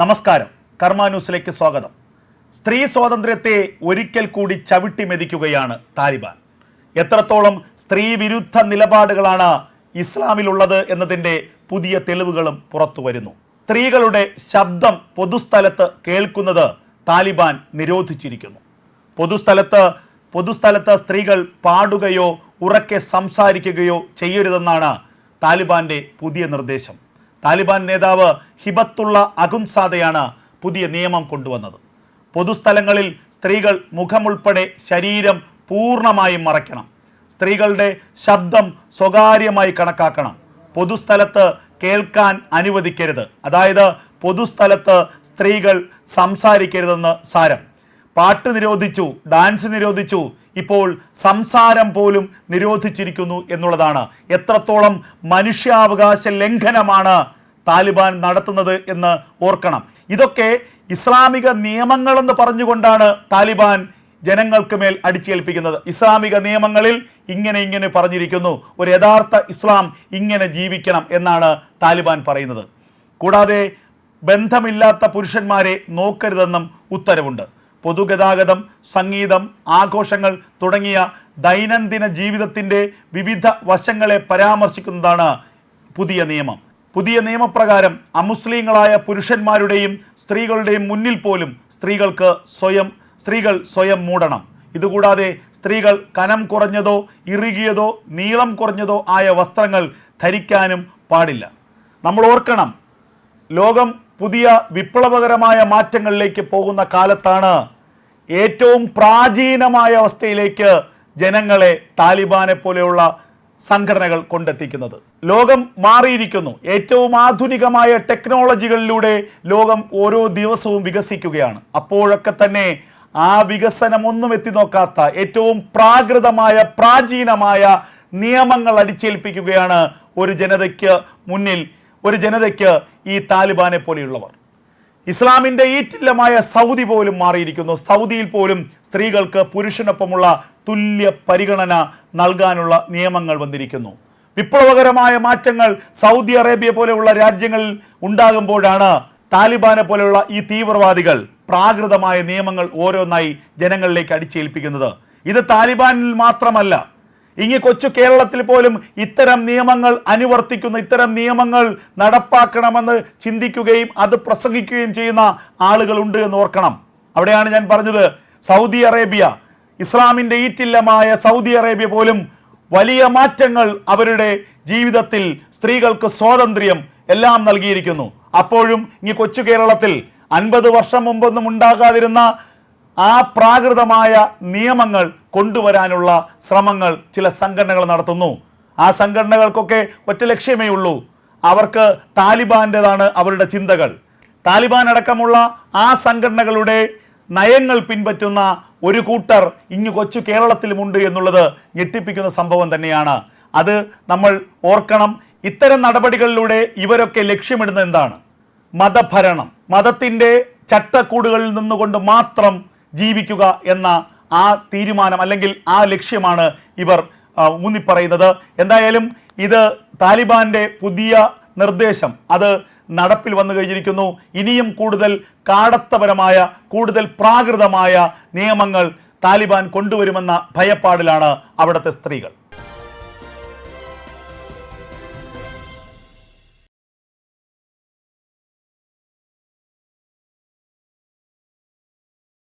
നമസ്കാരം. കർമ്മ ന്യൂസിലേക്ക് സ്വാഗതം. സ്ത്രീ സ്വാതന്ത്ര്യത്തെ ഒരിക്കൽ കൂടി ചവിട്ടി മെതിക്കുകയാണ് താലിബാൻ. എത്രത്തോളം സ്ത്രീ വിരുദ്ധ നിലപാടുകളാണ് ഇസ്ലാമിലുള്ളത് എന്നതിന്റെ പുതിയ തെളിവുകളും പുറത്തു വരുന്നു. സ്ത്രീകളുടെ ശബ്ദം പൊതുസ്ഥലത്ത് കേൾക്കുന്നത് താലിബാൻ നിരോധിച്ചിരിക്കുന്നു. പൊതുസ്ഥലത്ത് പൊതുസ്ഥലത്ത് സ്ത്രീകൾ പാടുകയോ ഉറക്കെ സംസാരിക്കുകയോ ചെയ്യരുതെന്നാണ് താലിബാന്റെ പുതിയ നിർദ്ദേശം. താലിബാൻ നേതാവ് ഹിബത്തുള്ള അഗുൻസാദയാണ് പുതിയ നിയമം കൊണ്ടുവന്നത്. പൊതുസ്ഥലങ്ങളിൽ സ്ത്രീകൾ മുഖമുൾപ്പെടെ ശരീരം പൂർണമായും മറയ്ക്കണം. സ്ത്രീകളുടെ ശബ്ദം സ്വകാര്യമായി കണക്കാക്കണം. പൊതുസ്ഥലത്ത് കേൾക്കാൻ അനുവദിക്കരുത്. അതായത് പൊതുസ്ഥലത്ത് സ്ത്രീകൾ സംസാരിക്കരുതെന്ന് സാരം. പാട്ട് നിരോധിച്ചു ഡാൻസ് നിരോധിച്ചു ഇപ്പോൾ സംസാരം പോലും നിരോധിച്ചിരിക്കുന്നു എന്നുള്ളതാണ്. എത്രത്തോളം മനുഷ്യാവകാശ ലംഘനമാണ് താലിബാൻ നടത്തുന്നത് എന്ന് ഓർക്കണം. ഇതൊക്കെ ഇസ്ലാമിക നിയമങ്ങളെന്ന് പറഞ്ഞുകൊണ്ടാണ് താലിബാൻ ജനങ്ങൾക്ക് മേൽ അടിച്ചേൽപ്പിക്കുന്നത്. ഇസ്ലാമിക നിയമങ്ങളിൽ ഇങ്ങനെ ഇങ്ങനെ പറഞ്ഞിരിക്കുന്നു. ഒരു യഥാർത്ഥ ഇസ്ലാം ഇങ്ങനെ ജീവിക്കണം എന്നാണ് താലിബാൻ പറയുന്നത്. കൂടാതെ ബന്ധമില്ലാത്ത പുരുഷന്മാരെ നോക്കരുതെന്നും ഉത്തരവുണ്ട്. പൊതുഗതാഗതം സംഗീതം ആഘോഷങ്ങൾ തുടങ്ങിയ ദൈനംദിന ജീവിതത്തിന്റെ വിവിധ വശങ്ങളെ പരാമർശിക്കുന്നതാണ് പുതിയ നിയമം. പുതിയ നിയമപ്രകാരം അമുസ്ലിങ്ങളായ പുരുഷന്മാരുടെയും സ്ത്രീകളുടെയും മുന്നിൽ പോലും സ്ത്രീകൾക്ക് സ്വയം സ്ത്രീകൾ സ്വയം മൂടണം. ഇതുകൂടാതെ സ്ത്രീകൾ കനം കുറഞ്ഞതോ ഇറുകിയതോ നീളം കുറഞ്ഞതോ ആയ വസ്ത്രങ്ങൾ ധരിക്കാനും പാടില്ല. നമ്മൾ ഓർക്കണം ലോകം പുതിയ വിപ്ലവകരമായ മാറ്റങ്ങളിലേക്ക് പോകുന്ന കാലത്താണ് ഏറ്റവും പ്രാചീനമായ അവസ്ഥയിലേക്ക് ജനങ്ങളെ താലിബാനെ പോലെയുള്ള സംഘടനകൾ കൊണ്ടെത്തിക്കുന്നത്. ലോകം മാറിയിരിക്കുന്നു. ഏറ്റവും ആധുനികമായ ടെക്നോളജികളിലൂടെ ലോകം ഓരോ ദിവസവും വികസിക്കുകയാണ്. അപ്പോഴൊക്കെ തന്നെ ആ വികസനമൊന്നും എത്തി നോക്കാത്ത ഏറ്റവും പ്രാകൃതമായ പ്രാചീനമായ നിയമങ്ങൾ അടിച്ചേൽപ്പിക്കുകയാണ് ഒരു ജനതയ്ക്ക് മുന്നിൽ ഒരു ജനതയ്ക്ക് ഈ താലിബാനെ പോലെയുള്ളവർ. ഇസ്ലാമിന്റെ ഈറ്റില്ലമായ സൗദി പോലും മാറിയിരിക്കുന്നു. സൗദിയിൽ പോലും സ്ത്രീകൾക്ക് പുരുഷനൊപ്പമുള്ള തുല്യ പരിഗണന നൽകാനുള്ള നിയമങ്ങൾ വന്നിരിക്കുന്നു. വിപ്ലവകരമായ മാറ്റങ്ങൾ സൗദി അറേബ്യ പോലെയുള്ള രാജ്യങ്ങളിൽ ഉണ്ടാകുമ്പോഴാണ് താലിബാനെ പോലെയുള്ള ഈ തീവ്രവാദികൾ പ്രാകൃതമായ നിയമങ്ങൾ ഓരോന്നായി ജനങ്ങളിലേക്ക് അടിച്ചേൽപ്പിക്കുന്നത്. ഇത് താലിബാനിൽ മാത്രമല്ല ഇങ്ങ് കൊച്ചു കേരളത്തിൽ പോലും ഇത്തരം നിയമങ്ങൾ അനുവർത്തിക്കുന്ന ഇത്തരം നിയമങ്ങൾ നടപ്പാക്കണമെന്ന് ചിന്തിക്കുകയും അത് പ്രസംഗിക്കുകയും ചെയ്യുന്ന ആളുകളുണ്ട് എന്ന് ഓർക്കണം. അവിടെയാണ് ഞാൻ പറഞ്ഞത് സൗദി അറേബ്യ ഇസ്ലാമിന്റെ ഈറ്റില്ലമായ സൗദി അറേബ്യ പോലും വലിയ മാറ്റങ്ങൾ അവരുടെ ജീവിതത്തിൽ സ്ത്രീകൾക്ക് സ്വാതന്ത്ര്യം എല്ലാം നൽകിയിരിക്കുന്നു. അപ്പോഴും ഈ കൊച്ചു കേരളത്തിൽ അൻപത് വർഷം മുമ്പൊന്നും ഉണ്ടാകാതിരുന്ന ആ പ്രാകൃതമായ നിയമങ്ങൾ കൊണ്ടുവരാനുള്ള ശ്രമങ്ങൾ ചില സംഘടനകൾ നടത്തുന്നു. ആ സംഘടനകൾക്കൊക്കെ ഒറ്റ ലക്ഷ്യമേ ഉള്ളൂ. അവർക്ക് താലിബാന്റെതാണ് അവരുടെ ചിന്തകൾ. താലിബാൻ അടക്കമുള്ള ആ സംഘടനകളുടെ നയങ്ങൾ പിൻപറ്റുന്ന ഒരു കൂട്ടർ ഇങ്ങ് കൊച്ചു കേരളത്തിലുമുണ്ട് എന്നുള്ളത് ഞെട്ടിപ്പിക്കുന്ന സംഭവം തന്നെയാണ്. അത് നമ്മൾ ഓർക്കണം ഇത്തരം നടപടികളിലൂടെ ഇവരൊക്കെ ലക്ഷ്യമിടുന്നത് എന്താണ്? മതഭരണം. മതത്തിന്റെ ചട്ടക്കൂടുകളിൽ നിന്നുകൊണ്ട് മാത്രം ജീവിക്കുക എന്ന ആ തീരുമാനം അല്ലെങ്കിൽ ആ ലക്ഷ്യമാണ് ഇവർ ഊന്നിപ്പറയുന്നത്. എന്തായാലും ഇത് താലിബാന്റെ പുതിയ നിർദ്ദേശം. അത് നടപ്പിൽ വന്നു കഴിഞ്ഞിരിക്കുന്നു. ഇനിയും കൂടുതൽ കാടത്തപരമായ കൂടുതൽ പ്രാകൃതമായ നിയമങ്ങൾ താലിബാൻ കൊണ്ടുവരുമെന്ന ഭയപ്പാടിലാണ് അവിടുത്തെ സ്ത്രീകൾ.